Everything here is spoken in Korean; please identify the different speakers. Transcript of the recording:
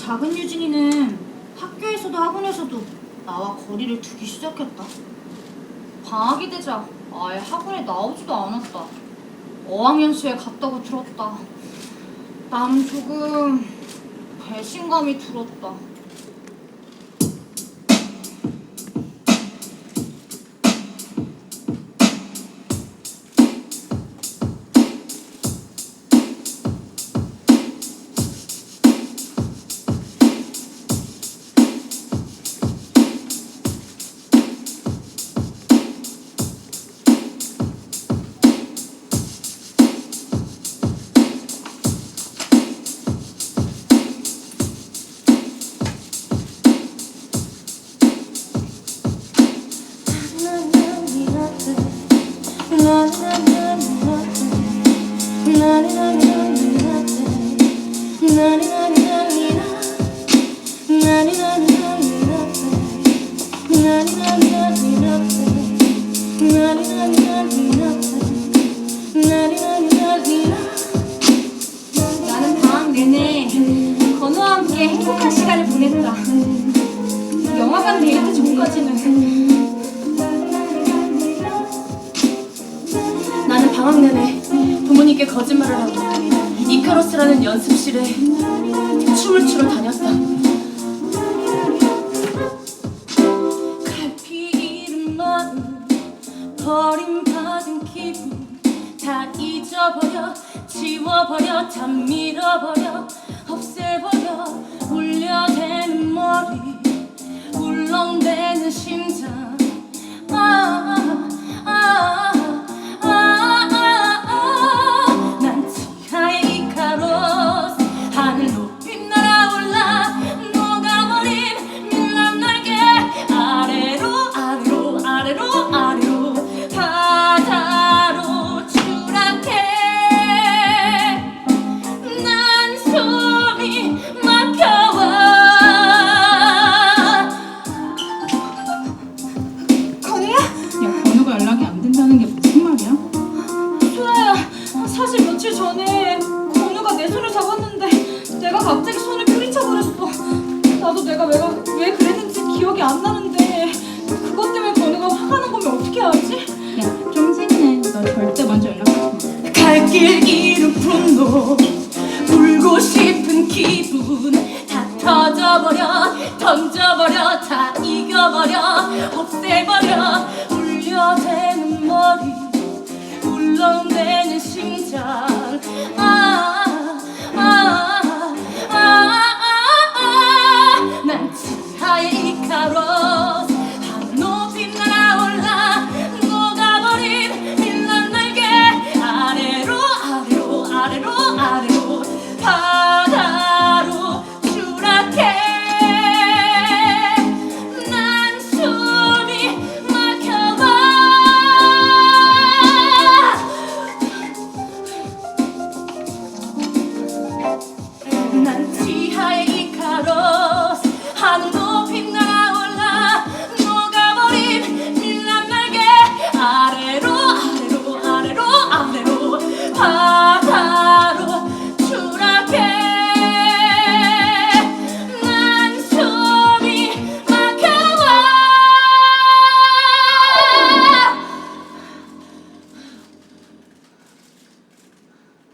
Speaker 1: 작은 유진이는 학교에서도 학원에서도 나와 거리를 두기 시작했다. 방학이 되자 아예 학원에 나오지도 않았다. 어학연수에 갔다고 들었다. 나는 조금 배신감이 들었다. 나는 방학 내내 건우와 함께 행복한 시간을 보냈다. 영화관 데이트 전까지는
Speaker 2: 부모님께 거짓말을 하고 이카로스라는 연습실에 춤을 추러 다녔다. 갈피 마음 버림받은 기분 다 잊어버려 지워버려 다 밀어버려 없애버려 울려대는 머리 울렁대는 심장
Speaker 1: 전에 동우가 내 손을 잡았는데 내가 갑자기 손을 삐리쳐버렸어. 나도 내가 왜, 왜 그랬는지 기억이 안 나는데 그것 때문에 건우가 화가 난 거면 어떻게 하지?
Speaker 3: 야, 쫑생이네. 너 절대 먼저 연락하지
Speaker 2: 갈길 잃은 분노 울고 싶은 기분 다 터져버려 던져버려 다 이겨버려 없애버려 울려대는 머리 울렁대는 심장 Oh.